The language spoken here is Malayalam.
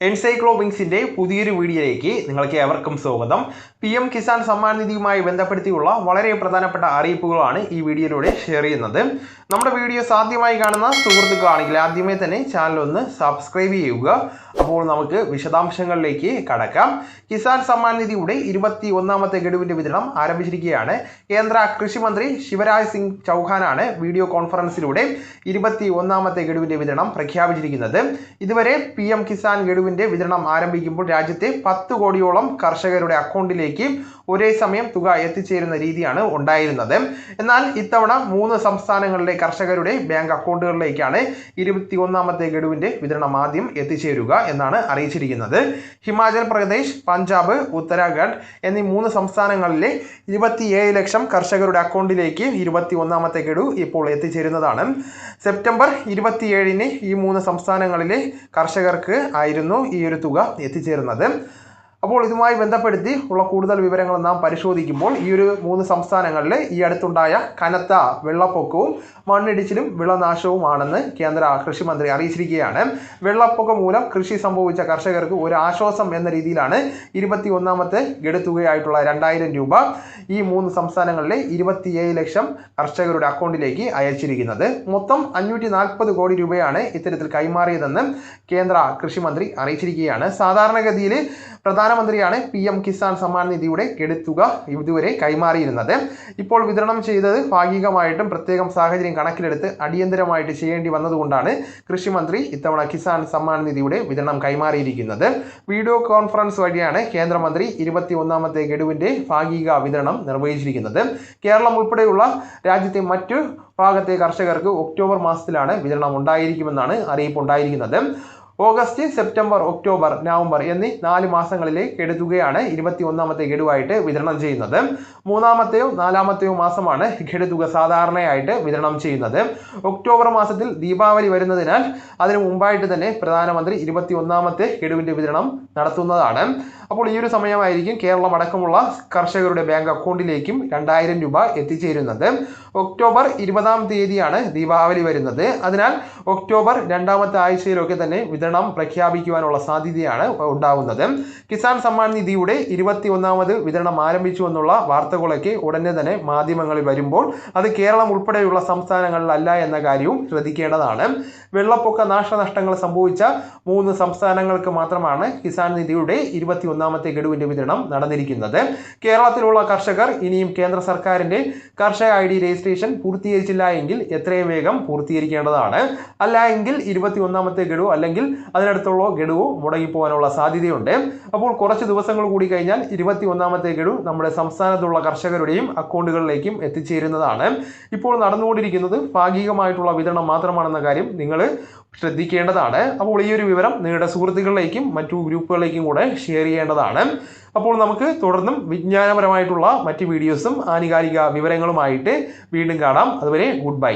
എൻസൈക്ലോബിങ്സിന്റെ പുതിയൊരു വീഡിയോയിലേക്ക് നിങ്ങൾക്ക് ഏവർക്കും സ്വാഗതം. പി എം കിസാൻ സമ്മാൻ നിധിയുമായി ബന്ധപ്പെടുത്തിയുള്ള വളരെ പ്രധാനപ്പെട്ട അറിയിപ്പുകളാണ് ഈ വീഡിയോയിലൂടെ ഷെയർ ചെയ്യുന്നത്. നമ്മുടെ വീഡിയോ സാധ്യമായി കാണുന്ന സുഹൃത്തുക്കളാണെങ്കിൽ ആദ്യമേ തന്നെ ചാനൽ ഒന്ന് സബ്സ്ക്രൈബ് ചെയ്യുക. അപ്പോൾ നമുക്ക് വിശദാംശങ്ങളിലേക്ക് കടക്കാം. കിസാൻ സമ്മാൻ നിധിയുടെ ഇരുപത്തി ഒന്നാമത്തെ ഗഡുവിന്റെ വിതരണം ആരംഭിച്ചിരിക്കുകയാണ്. കേന്ദ്ര കൃഷി മന്ത്രി ശിവരാജ് സിംഗ് ചൗഹാനാണ് വീഡിയോ കോൺഫറൻസിലൂടെ ഇരുപത്തി ഒന്നാമത്തെ ഗഡുവിന്റെ വിതരണം പ്രഖ്യാപിച്ചിരിക്കുന്നത്. ഇതുവരെ പി എം കിസാൻ ഗഡുവിന്റെ വിതരണം ആരംഭിക്കുമ്പോൾ രാജ്യത്തെ പത്ത് കോടിയോളം കർഷകരുടെ അക്കൗണ്ടിലേക്ക് ഒരേ സമയം തുക എത്തിച്ചേരുന്ന രീതിയാണ് ഉണ്ടായിരുന്നത്. എന്നാൽ ഇത്തവണ മൂന്ന് സംസ്ഥാനങ്ങളിലെ കർഷകരുടെ ബാങ്ക് അക്കൗണ്ടുകളിലേക്കാണ് ഇരുപത്തി ഒന്നാമത്തെ ഗഡുവിന്റെ വിതരണം ആദ്യം എത്തിച്ചേരുക എന്നാണ് അറിയിച്ചിരിക്കുന്നത്. ഹിമാചൽ പ്രദേശ് പഞ്ചാബ് ഉത്തരാഖണ്ഡ് എന്നീ മൂന്ന് സംസ്ഥാനങ്ങളിലെ ഇരുപത്തിയേഴ് ലക്ഷം കർഷകരുടെ അക്കൗണ്ടിലേക്ക് ഇരുപത്തി ഒന്നാമത്തെ ഗഡു ഇപ്പോൾ എത്തിച്ചേരുന്നതാണ്. സെപ്റ്റംബർ ഇരുപത്തിയേഴിന് ഈ മൂന്ന് സംസ്ഥാനങ്ങളിലെ കർഷകർക്ക് ആയിരുന്നു ഈ ഒരു തുക എത്തിച്ചേരുന്നത്. അപ്പോൾ ഇതുമായി ബന്ധപ്പെടുത്തി ഉള്ള കൂടുതൽ വിവരങ്ങൾ നാം പരിശോധിക്കുമ്പോൾ ഈ ഒരു മൂന്ന് സംസ്ഥാനങ്ങളിൽ ഈ അടുത്തുണ്ടായ കനത്ത വെള്ളപ്പൊക്കവും മണ്ണിടിച്ചിലും വിളനാശവുമാണെന്ന് കേന്ദ്ര കൃഷി മന്ത്രി അറിയിച്ചിരിക്കുകയാണ്. വെള്ളപ്പൊക്കം മൂലം കൃഷി സംഭവിച്ച കർഷകർക്ക് ഒരു ആശ്വാസം എന്ന രീതിയിലാണ് ഇരുപത്തി ഒന്നാമത്തെ ഗഡുത്തുകയായിട്ടുള്ള രണ്ടായിരം രൂപ ഈ മൂന്ന് സംസ്ഥാനങ്ങളിലെ ഇരുപത്തിയേഴ് ലക്ഷം കർഷകരുടെ അക്കൗണ്ടിലേക്ക് അയച്ചിരിക്കുന്നത്. മൊത്തം അഞ്ഞൂറ്റി നാൽപ്പത് കോടി രൂപയാണ് ഇത്തരത്തിൽ കൈമാറിയതെന്ന് കേന്ദ്ര കൃഷിമന്ത്രി അറിയിച്ചിരിക്കുകയാണ്. സാധാരണഗതിയിൽ പ്രധാനമന്ത്രിയാണ് പി എം കിസാൻ സമ്മാൻ നിധിയുടെ കെടുത്തുക ഇതുവരെ കൈമാറിയിരുന്നത്. ഇപ്പോൾ വിതരണം ചെയ്തത് ഭാഗികമായിട്ടും പ്രത്യേകം സാഹചര്യം കണക്കിലെടുത്ത് അടിയന്തരമായിട്ട് ചെയ്യേണ്ടി വന്നതുകൊണ്ടാണ് കൃഷിമന്ത്രി ഇത്തവണ കിസാൻ സമ്മാൻ നിധിയുടെ വിതരണം കൈമാറിയിരിക്കുന്നത്. വീഡിയോ കോൺഫറൻസ് വഴിയാണ് കേന്ദ്രമന്ത്രി ഇരുപത്തി ഒന്നാമത്തെ ഗഡുവിന്റെ ഭാഗിക വിതരണം നിർവഹിച്ചിരിക്കുന്നത്. കേരളം ഉൾപ്പെടെയുള്ള രാജ്യത്തെ മറ്റു ഭാഗത്തെ കർഷകർക്ക് ഒക്ടോബർ മാസത്തിലാണ് വിതരണം ഉണ്ടായിരിക്കുമെന്നാണ് അറിയിപ്പ് ഉണ്ടായിരിക്കുന്നത് ഓഗസ്റ്റ് സെപ്റ്റംബർ ഒക്ടോബർ നവംബർ എന്നീ നാല് മാസങ്ങളിലെ ഗഡുതുകയാണ് ഇരുപത്തി ഒന്നാമത്തെ ഗഡുവായിട്ട് വിതരണം ചെയ്യുന്നത്. മൂന്നാമത്തെയോ നാലാമത്തെയോ മാസമാണ് ഗഡുതുക സാധാരണയായിട്ട് വിതരണം ചെയ്യുന്നത്. ഒക്ടോബർ മാസത്തിൽ ദീപാവലി വരുന്നതിനാൽ അതിനു മുമ്പായിട്ട് തന്നെ പ്രധാനമന്ത്രി ഇരുപത്തി ഒന്നാമത്തെ ഗഡുവിന്റെ വിതരണം നടത്തുന്നതാണ്. അപ്പോൾ ഈ ഒരു സമയമായിരിക്കും കേരളം അടക്കമുള്ള കർഷകരുടെ ബാങ്ക് അക്കൗണ്ടിലേക്കും രണ്ടായിരം രൂപ എത്തിച്ചേരുന്നത്. ഒക്ടോബർ ഇരുപതാം തീയതിയാണ് ദീപാവലി വരുന്നത്. അതിനാൽ ഒക്ടോബർ രണ്ടാമത്തെ ആഴ്ചയിലൊക്കെ തന്നെ വിതരണം പ്രഖ്യാപിക്കുവാനുള്ള സാധ്യതയാണ് ഉണ്ടാവുന്നത്. കിസാൻ സമ്മാൻ നിധിയുടെ ഇരുപത്തി ഒന്നാമത് വിതരണം ആരംഭിച്ചു എന്നുള്ള വാർത്തകളൊക്കെ ഉടനെ തന്നെ മാധ്യമങ്ങളിൽ വരുമ്പോൾ അത് കേരളം ഉൾപ്പെടെയുള്ള സംസ്ഥാനങ്ങളിലല്ല എന്ന കാര്യവും ശ്രദ്ധിക്കേണ്ടതാണ്. വെള്ളപ്പൊക്ക നാശനഷ്ടങ്ങൾ സംഭവിച്ച മൂന്ന് സംസ്ഥാനങ്ങൾക്ക് മാത്രമാണ് കിസാൻ നിധിയുടെ ഇരുപത്തി ഒന്നാമത്തെ ഗഡുവിന്റെ വിതരണം നടന്നിരിക്കുന്നത്. കേരളത്തിലുള്ള കർഷകർ ഇനിയും കേന്ദ്ര സർക്കാരിന്റെ കർഷക ഐ ഡി രജിസ്ട്രേഷൻ പൂർത്തീകരിച്ചില്ല എങ്കിൽ എത്രയും വേഗം പൂർത്തീകരിക്കേണ്ടതാണ്. അല്ല എങ്കിൽ ഇരുപത്തി ഒന്നാമത്തെ ഗഡു അല്ലെങ്കിൽ അതിനടുത്തുള്ള ഗഡുവും മുടങ്ങിപ്പോകാനുള്ള സാധ്യതയുണ്ട്. അപ്പോൾ കുറച്ച് ദിവസങ്ങൾ കൂടി കഴിഞ്ഞാൽ ഇരുപത്തി ഒന്നാമത്തെ ഗഡു നമ്മുടെ സംസ്ഥാനത്തുള്ള കർഷകരുടെയും അക്കൗണ്ടുകളിലേക്കും എത്തിച്ചേരുന്നതാണ്. ഇപ്പോൾ നടന്നുകൊണ്ടിരിക്കുന്നത് ഭാഗികമായിട്ടുള്ള വിതരണം മാത്രമാണെന്ന കാര്യം നിങ്ങൾ ശ്രദ്ധിക്കേണ്ടതാണ്. അപ്പോൾ ഈ ഒരു വിവരം നിങ്ങളുടെ സുഹൃത്തുക്കളിലേക്കും മറ്റു ഗ്രൂപ്പുകളിലേക്കും കൂടെ ഷെയർ ചെയ്യേണ്ടതാണ്. അപ്പോൾ നമുക്ക് തുടർന്നും വിജ്ഞാനപരമായിട്ടുള്ള മറ്റ് വീഡിയോസും ആനുകാലിക വിവരങ്ങളുമായിട്ട് വീണ്ടും കാണാം. അതുവരെ ഗുഡ് ബൈ.